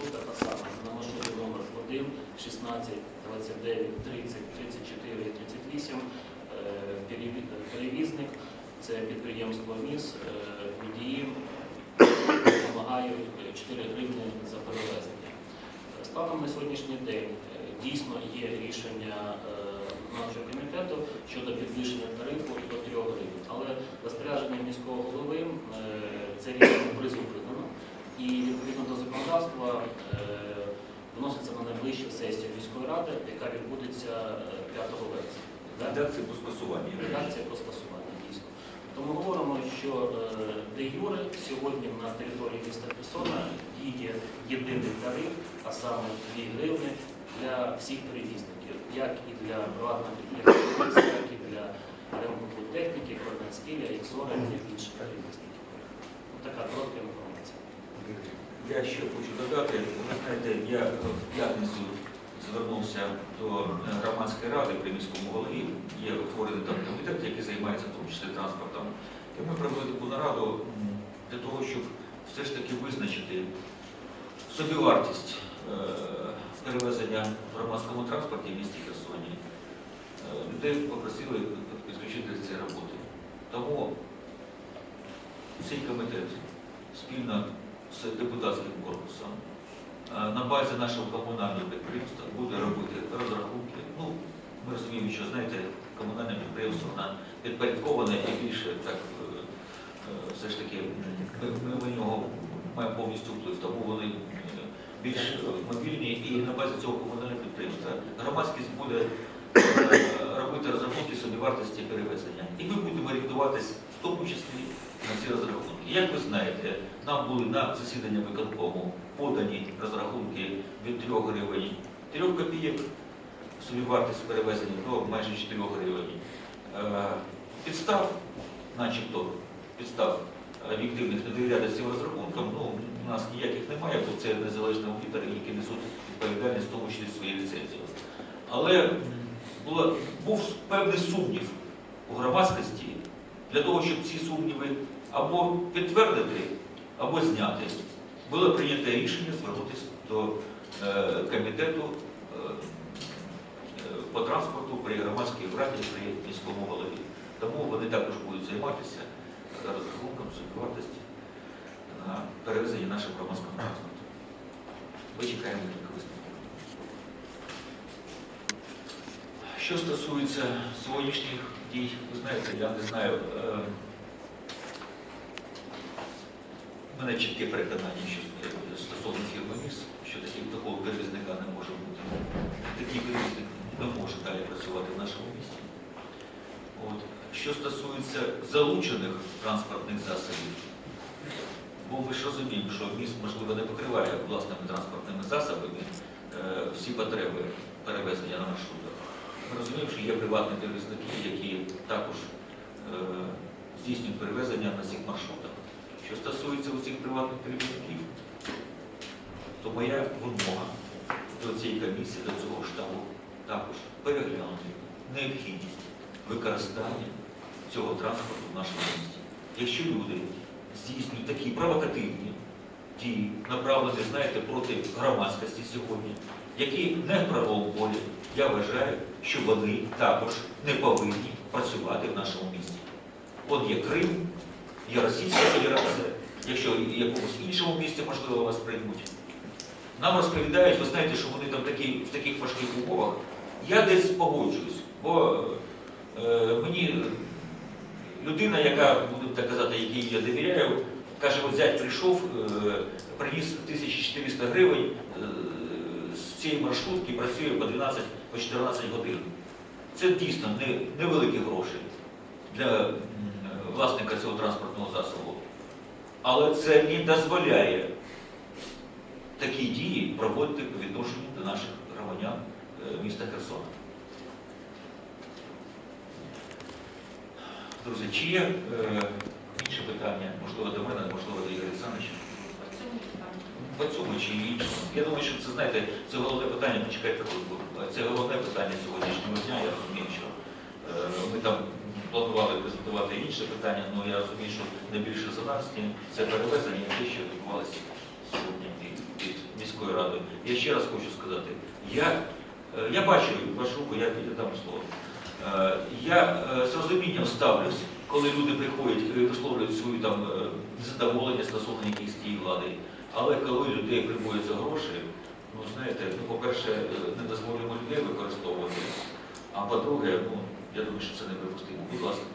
маршрутах, а саме на маршруті номер 1, 16, 29, 30, 34 і 38 е, перевізник, це підприємство МІС, водії вимагають е, 4 гривні за перевезення. Станом на сьогоднішній день е, дійсно є рішення е, нашого комітету щодо підвищення тарифу до 3 гривень. Але розпорядження міського голови це рішення призупинено і відповідно до законодавства е, вноситься на найближчу сесію міської ради, яка відбудеться е, 5 вересня. Редакція по скасуванню. Редакція про скасування дійсно. Тому говоримо, що е, де юре сьогодні на території міста Херсона діє єдиний тариф, а саме 2 гривни для всіх перевізників, як і для приватного підприємства, так і для ремонту техніки, Корнецькіля, Іксора і інших перевізників. Ось Така коротка інформація. Я ще хочу додати, ви знаєте, я в п'ятницю звернувся до е, громадської ради при міському голові. Є утворений там комітет, який займається в тому числі транспортом. І ми провели таку нараду для того, щоб все ж таки визначити собівартість е, перевезення в громадському транспорті в місті Херсоні. Е, Людей попросили підключити до цієї роботи. Тому цей комітет спільно з депутатським корпусом е, на базі нашого комунального підприємства буде робити розрахунки. Ну, ми розуміємо, що знаєте, комунальне підприємство підпорядковане і більше так е, е, все ж таки ми, в нього маємо повністю вплив, тому вони більш мобільні і на базі цього комунального підприємства громадськість буде робити розрахунки собівартості перевезення. І ми будемо орієнтуватись в тому числі на ці розрахунки. Як ви знаєте, нам були на засідання виконкому подані розрахунки від 3 гривень 3 копійок, собівартість перевезення до майже 4 гривень. Е, Підстав, начебто, підстав об'єктивних не довіряти цим розрахункам, ну, у нас ніяких немає, бо це незалежні аудитори, які несуть відповідальність, в тому числі свої ліцензії. Але було, був певний сумнів у громадськості для того, щоб ці сумніви або підтвердити, або зняти. Було прийнято рішення звернутися до е, комітету е, е, по транспорту при громадській раді при міському голові. Тому вони також будуть займатися розрахунком собівартості на перевезення нашого громадського транспорту. Ми чекаємо їх висновку. Що стосується сьогоднішніх дій, ви знаєте, я не знаю. е, Мене чітке переконання, що стосовно фірми МІС, що такого перевізника не може бути. Такий перевізник не може далі працювати в нашому місті. От. Що стосується залучених транспортних засобів, бо ми ж розуміємо, що міст, можливо, не покриває власними транспортними засобами е, всі потреби перевезення на маршрутах. Ми розуміємо, що є приватні перевізники, які також е, здійснюють перевезення на цих маршрутах. Що стосується цих приватних перевізників, то моя вимога до цієї комісії, до цього штабу також переглянути необхідність використання цього транспорту в нашому місті. Якщо люди здійснюють такі провокативні дії, направлені, знаєте, проти громадськості сьогодні, які не в правовому полі, я вважаю, що вони також не повинні працювати в нашому місті. От є Крим, є Російська Федерація, якщо в якомусь іншому місті, можливо, вас приймуть. Нам розповідають, ви знаєте, що вони там такі, в таких важких умовах. Я десь погоджуюсь, бо е, мені людина, яка, буду так казати, якій я довіряю, каже, от зять прийшов, е, приніс 1400 гривень е, з цієї маршрутки, працює по 12 по 14 годин. Це дійсно не, невеликі гроші для власника цього транспортного засобу. Але це не дозволяє такі дії проводити по відношенню до наших громадян е, міста Херсона. Друзі, чи є е, інші питання, можливо, до мене, можливо, до Ігоря Олександровича? По цьому чи іншому. Я думаю, що це, знаєте, це головне питання, почекайте. Це головне питання сьогоднішнього дня. Я розумію, що е, ми там планували презентувати інше питання, але я розумію, що найбільше за нас це перевезення те, що відбувалося сьогодні міської міською радою. Я ще раз хочу сказати, я, е, я бачу вашу руку, я, дам слово. Е, Я е, з розумінням ставлюсь, коли люди приходять і висловлюють свою там задоволення стосовно якихось тієї влади. Але коли людей приводять за гроші, ну знаєте, ну, по-перше, не дозволюємо людей використовувати. А по-друге, ну я думаю, що це неприпустимо. Будь ласка.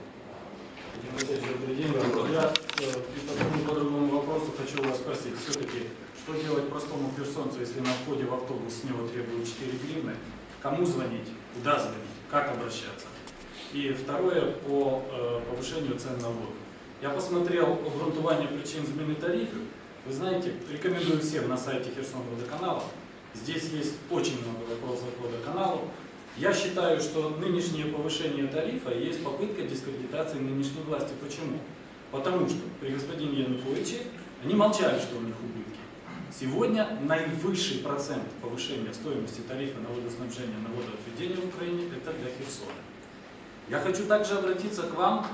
Владимир Алексеевич, добрый день. Я э, и по тому и по другому вопросу хочу вас спросить. Все-таки, что делать простому херсонцу, если на входе в автобус с него требуют 4 гривны? Кому звонить? Куда звонить? Как обращаться? И второе, по э, повышению цен на воду. Я посмотрел обґрунтування причин зміни тарифів. Вы знаете, рекомендую всем на сайте Херсон водоканала. Здесь есть очень много вопросов по водоканалу. Я считаю, что нынешнее повышение тарифа есть попытка дискредитации нынешней власти. Почему? Потому что при господине Януковиче они молчали, что у них убытки. Сегодня наивысший процент повышения стоимости тарифа на водоснабжение, на водоотведение в Украине – это для Херсона. Я хочу также обратиться к вам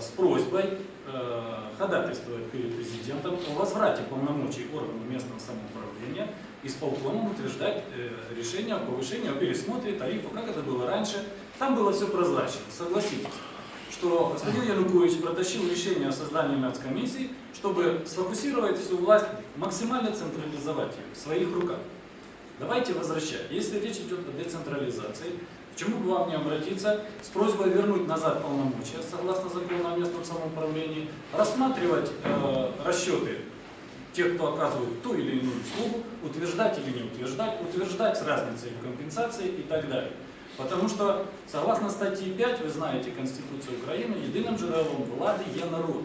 с просьбой э, ходатайствовать перед президентом о возврате полномочий органу местного самоуправления исполкомом утверждать э, решение о повышении, о пересмотре тарифа, как это было раньше. Там было все прозрачно, согласитесь, что господин Янукович протащил решение о создании нацкомиссии, чтобы сфокусировать всю власть, максимально централизовать ее в своих руках. Давайте возвращать. Если речь идет о децентрализации, почему бы вам не обратиться с просьбой вернуть назад полномочия, согласно закону о местном самоуправлении, рассматривать э, расчеты тех, кто оказывает ту или иную услугу, утверждать или не утверждать, утверждать с разницей в компенсации и так далее. Потому что, согласно статье 5, вы знаете Конституции Украины, единым джерелом влады я народ.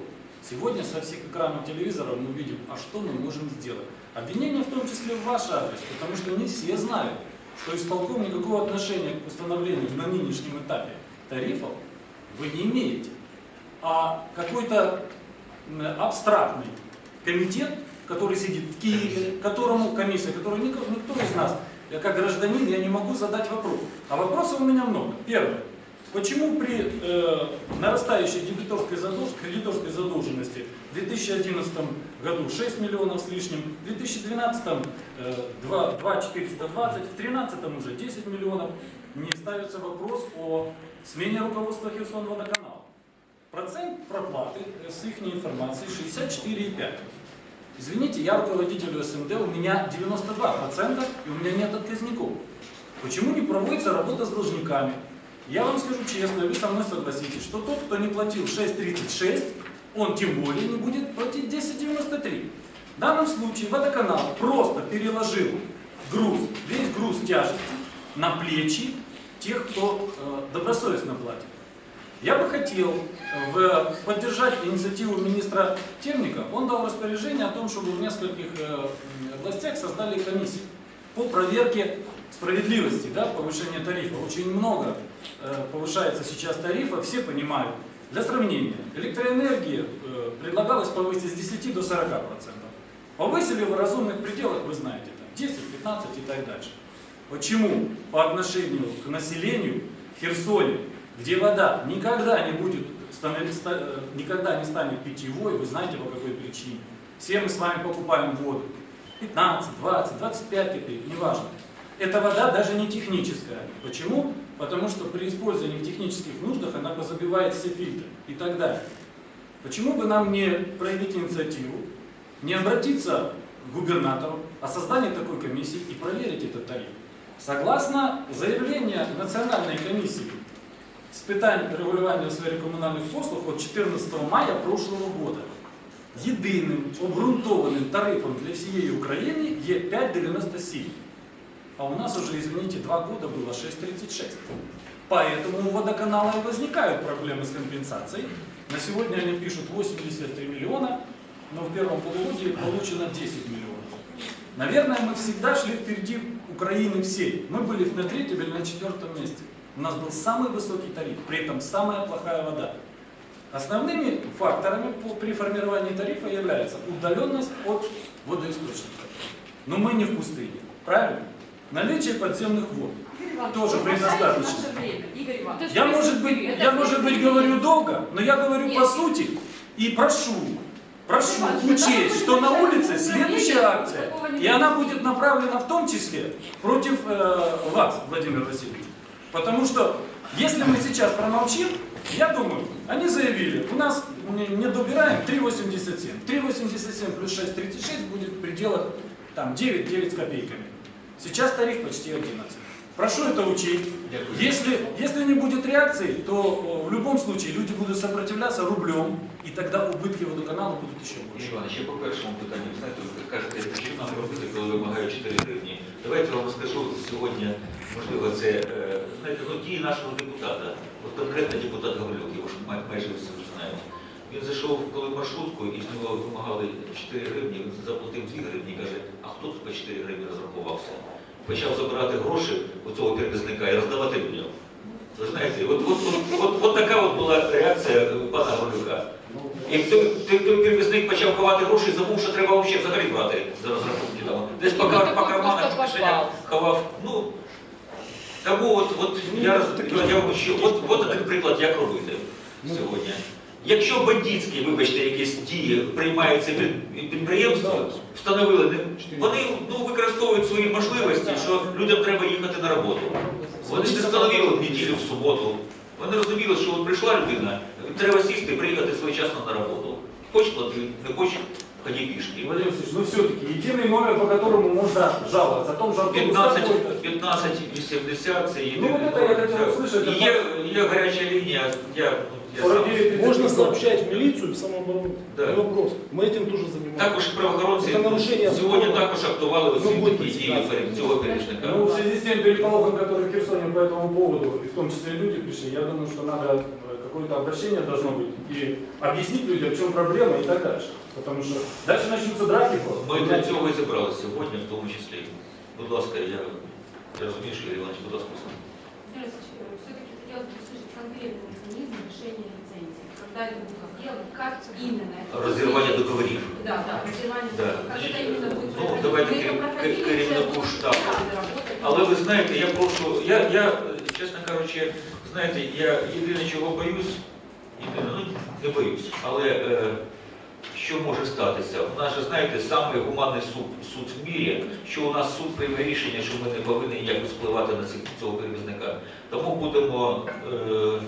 Сегодня со всех экранов телевизора мы видим, а что мы можем сделать. Обвинение в том числе в ваш адрес, потому что не все знают, что исполком никакого отношения к установлению на нынешнем этапе тарифов вы не имеете. А какой-то абстрактный комитет, который сидит в Киеве, которому комиссия, которую никто, никто из нас, я как гражданин, я не могу задать вопрос. А вопросов у меня много. Первое. Почему при э, нарастающей дебиторской задолж- кредиторской задолженности в 2011 году 6 миллионов с лишним, в 2012 э, 2, 2 420, в 2013 уже 10 миллионов, не ставится вопрос о смене руководства Херсон водоканала. Процент проплаты э, с их информацией 64,5. Извините, я руководитель СМД, у меня 92% и у меня нет отказников. Почему не проводится работа с должниками? Я вам скажу честно, вы со мной согласитесь, что тот, кто не платил 6,36, он тем более не будет платить 10,93. В данном случае водоканал просто переложил груз, весь груз тяжести на плечи тех, кто э, добросовестно платит. Я бы хотел э, в- поддержать инициативу министра Темника. Он дал распоряжение о том, чтобы в нескольких э, областях создали комиссии по проверке справедливости, да, повышения тарифа. Очень много э, повышается сейчас тарифа, все понимают. Для сравнения, электроэнергии э, предлагалось повысить с 10 до 40 процентов. Повысили в разумных пределах, вы знаете, там 10, 15 и так дальше. Почему по отношению к населению в Херсоне, где вода никогда не будет э, никогда не станет питьевой, вы знаете по какой причине. Все мы с вами покупаем воду. 15, 20, 25 копеек, неважно Эта вода даже не техническая. Почему? Потому что при использовании в технических нуждах она позабивает все фильтры и так далее. Почему бы нам не проявить инициативу, не обратиться к губернатору о создании такой комиссии и проверить этот тариф? Согласно заявлению Национальной комиссии з питань регулювання у сфері комунальних послуг от 14 мая прошлого года єдиним обґрунтованим тарифом для всієї України є 5,97. А у нас уже, извините, два года было 6,36. Поэтому у водоканала и возникают проблемы с компенсацией. На сегодня они пишут 83 миллиона, но в первом полугодии получено 10 миллионов. Наверное, мы всегда шли впереди Украины всей. Мы были на третьем или на четвертом месте. У нас был самый высокий тариф, при этом самая плохая вода. Основными факторами при формировании тарифа является удаленность от водоисточника. Но мы не в пустыне, правильно? Наличие подземных вод. Иванович, Тоже предостаточно. Я, может быть, я, может быть, говорю долго, но я говорю Нет. по сути и прошу Прошу учесть, что на улице следующая акция, и она будет направлена в том числе против э, вас, Владимир Васильевич. Потому что если мы сейчас промолчим, я думаю, они заявили, у нас не, не добираем 3,87. 3,87 плюс 6,36 будет в пределах там 9-9 с копейками. Сейчас тариф почти 11. Прошу это учесть. Дякую. Если, если не будет реакции, то э, в любом случае люди будут сопротивляться рублем, и тогда убытки водоканалу будут еще больше. Іван, ще по першому питанню, ви знаєте, ви кажете, що нам робити, коли вимагають 4 гривні. Давайте я вам скажу сьогодні, можливо, це е, знаєте, ну, дії нашого депутата, от конкретно депутат Гаврилюк, його ж май- майже всі вже знають. Він зайшов коли маршрутку і з нього вимагали 4 гривні, він заплатив 2 гривні і каже, а хто тут по 4 гривні розрахувався? Почав забирати гроші у цього перевізника і роздавати людям. Ви знаєте, от, от, от, от, от така от була реакція пана Гаврилюка. І той, той, той перевізник почав ховати гроші, забув, що треба взагалі взагалі брати за розрахунки там. Десь по, кар- по карманах кишенях ховав. Ну, тому от, от я, роз- я, вам що, от, от один приклад, як робити сьогодні. Якщо бандитські, вибачте, якісь дії приймаються під підприємство, встановили, вони ну, використовують свої можливості, що людям треба їхати на роботу. Вони ж не встановили неділю, в суботу. Вони розуміли, що от прийшла людина, треба сісти і приїхати своєчасно на роботу. Хоч плати, не хоч ході пішки. Владимир Васильевич, ну все-таки единый номер, по которому можно жаловаться. О том же автобус 15, 15 80 це єдиний. Ну, от це я услышати. І Є, є гаряча лінія, я, я сам. 49 Можно сообщать в милицию и в самооборону. Да. Не вопрос. Мы этим тоже занимаемся. Також правоохоронці Це нарушення сьогодні закону. також актували Ну, оці будь такі дії ласка. перед цього перевізника. Ну, в связи с тем переполохом, который в Херсоне по этому поводу, и в том числе люди пришли, я думаю, что надо э, какое-то обращение должно быть и объяснить людям, в чем проблема и так дальше. Потому что дальше начнутся драки просто. Ми для цього і зібралися сьогодні, в тому числі. Будь ласка, я, я розумію, що Юрій Іванович, будь ласка. Все-таки механизм решения лицензии. Когда это будет сделано, как именно это будет Розірвання сделано? договорів. Да, да, разорвание Да. договоров. Как Значит, это именно будет ну, происходить? давайте Вы это керів- проходили кер- керівнику уже? штабу. Да, вы работали. Але ви знаєте, я прошу, я, я е, чесно кажучи, знаєте, я єдине чого боюсь, єдине, ну не боюсь, але е, що може статися? У нас же, знаєте, самий гуманний суд, суд в мірі, що у нас суд прийме рішення, що ми не повинні якось впливати на ці- цього перевізника. Тому будемо, е, ну,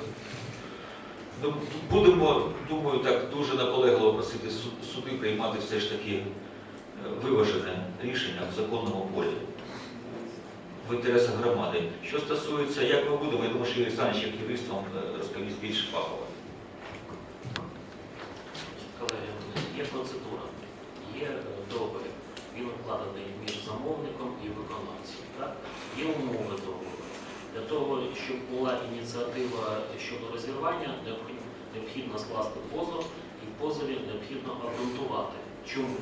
будемо, думаю, так дуже наполегливо просити суди приймати все ж таки е, виважене рішення в законному полі в інтересах громади. Що стосується, як ми будемо, я думаю, що Юрій Олександрович, як юрист, вам е, розповість більш фахово. Колеги, є процедура, є е, договір. Він укладений між замовником і виконавцем. Так? Є умови договору. Для того, щоб була ініціатива щодо розірвання, необхідно, скласти позов і в позові необхідно обґрунтувати. Чому?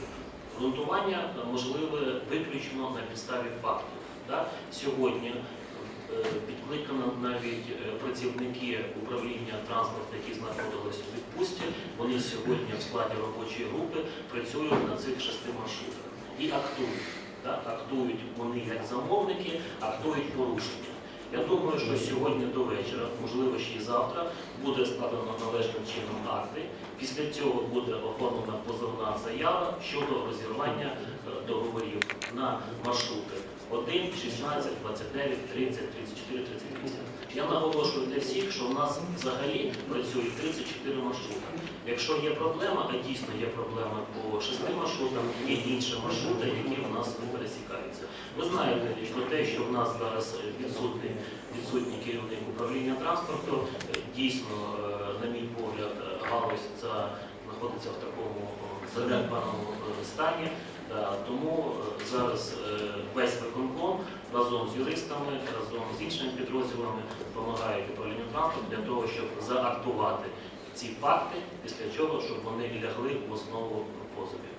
Грунтування е, можливе виключно на підставі фактів. Так? Сьогодні е, підкликано навіть е, працівники управління транспорту, які знаходились у відпустці. Вони сьогодні в складі робочої групи працюють на цих шести маршрутах і актують. Так? Актують вони як замовники, актують порушення. Я думаю, що сьогодні до вечора, можливо, ще й завтра, складено належним чином акти. Після цього буде оформлена позовна заява щодо розірвання е, договорів на маршрути 1, 16, 29, 30, 34, 38. Я наголошую для всіх, що в нас взагалі працюють 34 маршрути. Якщо є проблема, а дійсно є проблема по шести маршрутам, є інші маршрути, які в нас не пересікаються. Ви знаєте про те, що в нас зараз відсутній, відсутній керівник управління транспорту. Е, Дійсно, е, на мій погляд, е, галузь ця знаходиться в такому о, занедбаному е, стані. Тому е, зараз е, весь виконком разом з юристами, разом з іншими підрозділами допомагають управлінню транспорту для того, щоб заактувати ці факти, після чого, щоб вони лягли в основу позовів.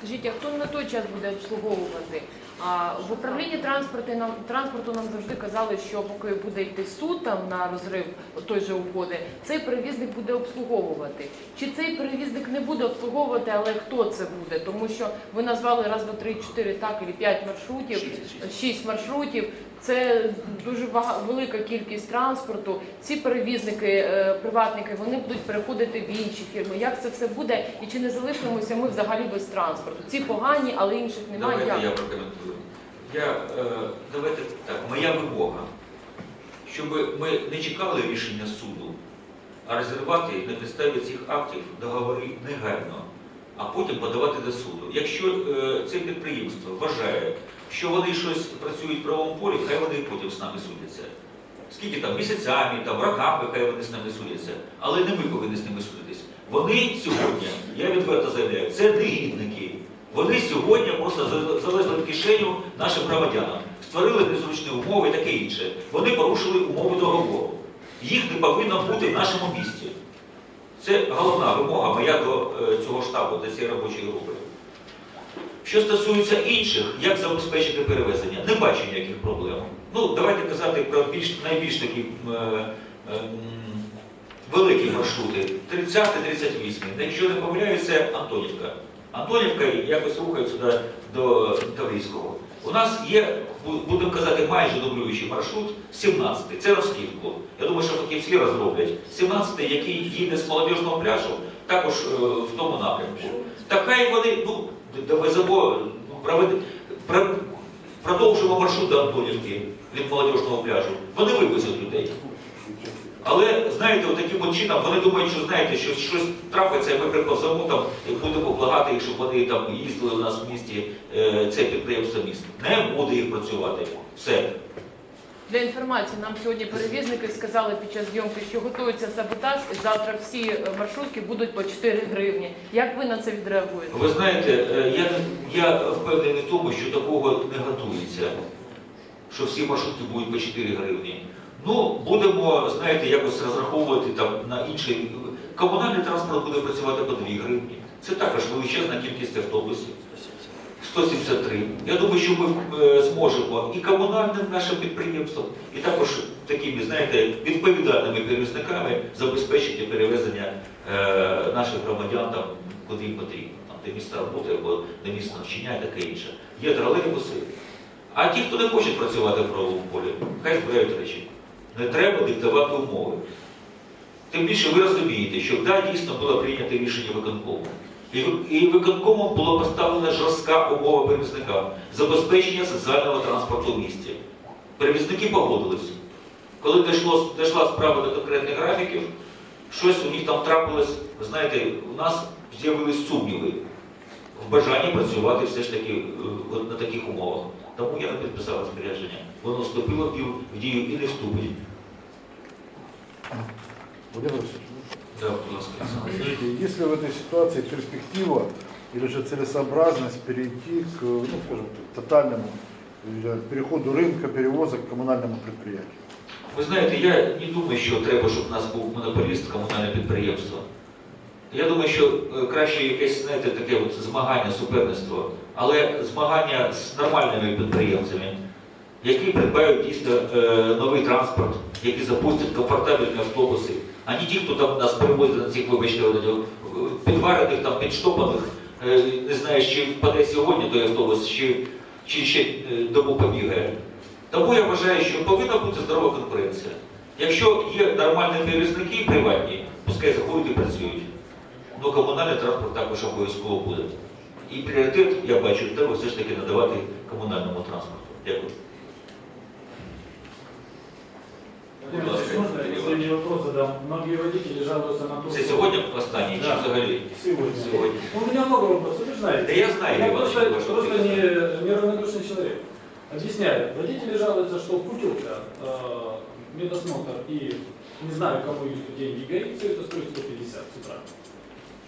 Скажіть, а хто на той час буде обслуговувати? А в управлінні транспорту нам транспорту нам завжди казали, що поки буде йти суд там на розрив той же угоди, цей перевізник буде обслуговувати. Чи цей перевізник не буде обслуговувати, але хто це буде? Тому що ви назвали раз, два, три, чотири, так, і п'ять маршрутів, шість маршрутів. Це дуже велика кількість транспорту. Ці перевізники, е, приватники, вони будуть переходити в інші фірми. Як це все буде? І чи не залишимося ми взагалі без транспорту? Ці погані, але інших немає. Давайте я прокоментую. Я, е, давайте так, моя вимога, щоб ми не чекали рішення суду, а розірвати на підставі цих актів договори негайно, а потім подавати до суду. Якщо е, це підприємство вважає, що вони щось працюють в правовому полі, хай вони потім з нами судяться. Скільки там місяцями, там роками, хай вони з нами судяться, але не ми повинні з ними судитись. Вони сьогодні, я відверто заявляю, це негідники. Вони сьогодні просто залезли в кишеню нашим громадянам, створили незручні умови і таке інше. Вони порушили умови договору. Їх не повинно бути в нашому місті. Це головна вимога моя до е, цього штабу, до цієї робочої групи. Що стосується інших, як забезпечити перевезення, не бачу ніяких проблем. Ну, давайте казати про більш, найбільш такі е, ем, великі маршрути. 30-38. Якщо не помиляюся, Антонівка. Антонівка якось рухає сюди до Таврійського. У нас є, будемо казати, майже дублюючий маршрут 17-й. Це розкидку. Я думаю, що фахівці розроблять. 17-й, який їде з молодіжного пляжу, також е, в тому напрямку. Так хай вони ну, довеземо, ну, продовжимо маршрут до Антонівки від молодіжного пляжу. Вони вивезуть людей. Але знаєте, от таким от чином вони думають, що знаєте, що щось трапиться, і ми приповземо там і будемо благати їх, щоб вони там їздили у нас в місті е, це підприємство міст. Не буде їх працювати. Все. Для інформації нам сьогодні перевізники сказали під час зйомки, що готується саботаж, і завтра всі маршрутки будуть по 4 гривні. Як ви на це відреагуєте? Ви знаєте, е, я, я впевнений в тому, що такого не готується, що всі маршрутки будуть по 4 гривні. Ну, будемо, знаєте, якось розраховувати там на інший. Комунальний транспорт буде працювати по 2 гривні. Це також величезна кількість автобусів. 173. Я думаю, що ми е, зможемо і комунальним нашим підприємствам, і також такими, знаєте, відповідальними перевізниками забезпечити перевезення е, наших громадян там, куди їм потрібно, там, де місто роботи або де місто навчання і таке інше. Є тролейбуси. А ті, хто не хоче працювати в правовому полі, хай збирають речі. Не треба диктувати умови. Тим більше ви розумієте, що да, дійсно було прийнято рішення виконкому. І, ви- і виконкомом було поставлена жорстка умова перевізникам забезпечення соціального транспорту в місті. Перевізники погодились. Коли дійшло, дійшла справа до конкретних графіків, щось у них там трапилось, ви знаєте, у нас з'явились сумніви в бажанні працювати все ж таки е, на таких умовах. Тому я не підписав розпорядження. Воно вступило в дію і не вступить. Владимир Да, есть ли в этой ситуации перспектива или же целесообразность перейти к, ну, скажем, так, тотальному переходу рынка перевозок к коммунальному предприятию? Ви знаєте, я не думаю, що треба, щоб у нас був монополіст комунальне підприємство. Я думаю, що е, краще якесь, знаєте, таке от змагання, суперництво, але змагання з нормальними підприємцями, які придбають дійсно е, новий транспорт, які запустять комфортабельні автобуси, а не ті, хто там нас перевозить на цих, вибачте, е, підварених, там, підштопаних, е, не знаю, чи впаде сьогодні той автобус, чи, чи ще добу побігає. Тому я вважаю, що повинна бути здорова конкуренція. Якщо є нормальні перевізники приватні, пускай заходять і працюють. Ну, комунальний транспорт також обов'язково буде. І пріоритет, я бачу, треба все ж таки надавати комунальному транспорту. Дякую. Владимир Васильевич, можно последний вопрос задам? Многие водители жалуются на то, Це что- сьогодні останній чи Да. взагалі? Сегодня. Сьогодні. Ну, У меня много вопросов, вы же знаете. Та я знаю, Я Іван, просто, що ваша просто відповідь. не, неравнодушный человек. Объясняю. Водители жалуются, что путевка, э, медосмотр и не знаю, кому их деньги горит, все это стоит 150 с утра.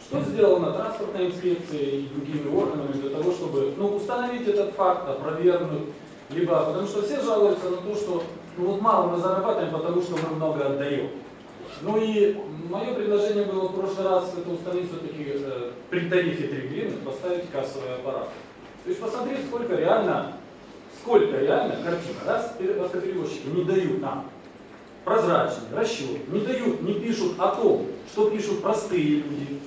Что сделано транспортной инспекцией и другими органами для того, чтобы ну, установить этот факт, опровергнуть, либо потому что все жалуются на то, что ну, вот мало мы зарабатываем, потому что мы много отдаем. Ну и мое предложение было в прошлый раз это установить все-таки э, при тарифе 3 гривны поставить кассовый аппарат. То есть посмотреть, сколько реально, сколько реально картина, раз автоперевозчики не дают нам прозрачный расчет, не дают, не пишут о том, что пишут простые люди,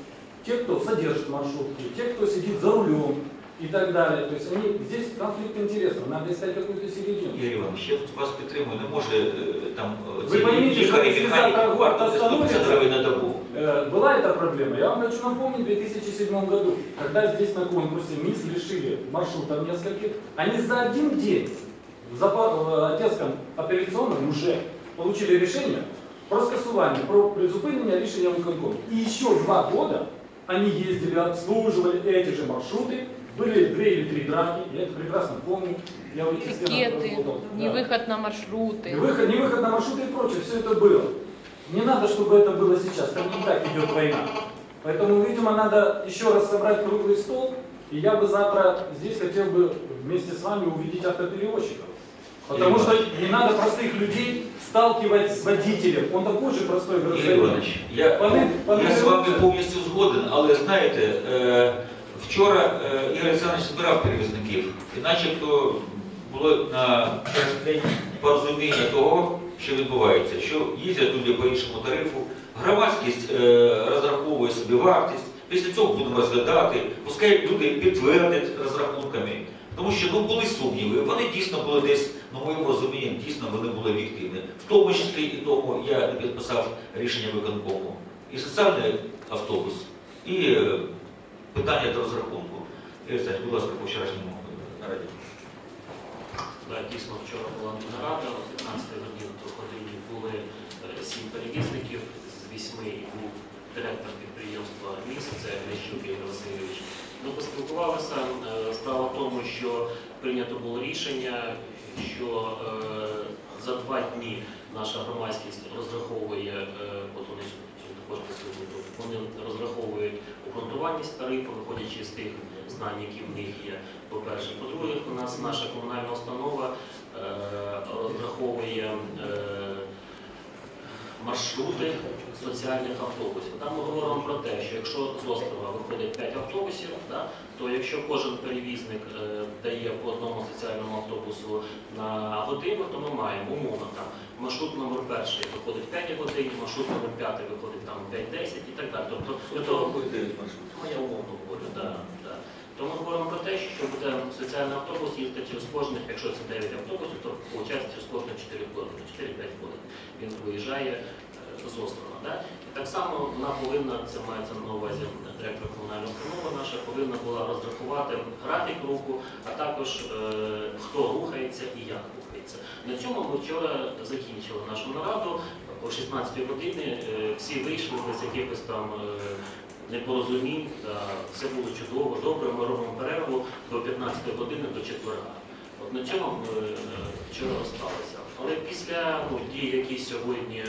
те, кто содержит маршрутки, те, кто сидит за рулем, и так далее. То есть они, здесь конфликт интересов, надо искать какую-то середину. Ігор Іванович, я тут вас підтримую, не може е, там е, Ви ці пойміть, лікарі, що механіки якщо завтра варто город 150 остановиться, гривень на добу. Э, Была эта проблема. Я вам хочу напомнить, в 2007 году, когда здесь на конкурсе МИС решили маршрутов нескольких, они за один день в Запа- в Одесском апелляционном уже получили решение про скасування, про призупинення рішення виконкому. И еще два года они ездили, обслуживали эти же маршруты, были две или три драки, я это прекрасно помню. Я вот честно Пикеты, работал. Да. невыход на Не маршруты. выход, не выход на маршруты и прочее, все это было. Не надо, чтобы это было сейчас, там не так идет война. Поэтому, видимо, надо еще раз собрать круглый стол, и я бы завтра здесь хотел бы вместе с вами увидеть автоперевозчиков. Потому что не надо простых людей сталкивать с водителем. Он такой же простой Ігор гражданин. Іванович, я, Пане- пане я з вами Леонце. повністю згоден, але знаєте, е, вчора е, Ігор Олександрович збирав перевізників, і начебто було на день порозуміння того, що відбувається, що їздять люди по іншому тарифу, громадськість е, розраховує собі вартість, після цього будемо розглядати, пускай люди підтвердять розрахунками. Тому що ну, були сумніви, вони дійсно були десь, на моєму розумінні, дійсно вони були об'єктивні. В тому числі і тому я не підписав рішення виконкому. І соціальний автобус, і е, питання до розрахунку. Ігор Олександрович, будь ласка, по вчорашньому е, нараді. Да, дійсно, вчора була нарада, о 15 годині були е, сім перевізників, з вісьми був директор підприємства «Міст», це Грищук Ігор Васильович. Ми поспілкувалися. Е, Справа в тому, що прийнято було рішення, що за два дні наша громадськість розраховує, е, вони сьогодні вони розраховують обґрунтуваність тарифу, виходячи з тих знань, які в них є. По-перше, по-друге, у нас наша комунальна установа е, розраховує е, маршрути соціальних автобусів. Там ми говоримо про те, що якщо з острова виходить 5 автобусів, да, то якщо кожен перевізник е, дає по одному соціальному автобусу на годину, то ми маємо умовно там маршрут номер перший виходить 5 годин, маршрут номер 5 виходить там 5-10 і так далі. Тобто того маршрут. Ну, я умовно говорю, да, да. То ми говоримо про те, що буде соціальний автобус їздити через кожних, якщо це 9 автобусів, то виходить через кожні 4 години, 4-5 годин. Він виїжджає е, з острова. Да? І так само вона повинна, це мається на увазі директор комунального установи наша, повинна була розрахувати графік руху, а також е, хто рухається і як рухається. На цьому ми вчора закінчили нашу нараду. О 16 годині е, всі вийшли без якихось там. е, непорозумінь, все було чудово, добре. Ми робимо перерву до 15 години до четверга. От на цьому ми е, вчора розсталися. Але після ну, дій, які сьогодні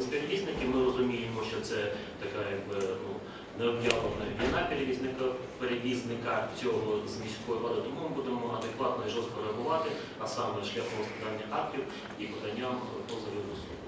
з перевізників, ми розуміємо, що це така якби ну. Необ'явлена війна перевізника, перевізника цього з міської влади, тому ми будемо адекватно і жорстко реагувати, а саме шляхом складання актів і поданням позовів до суду.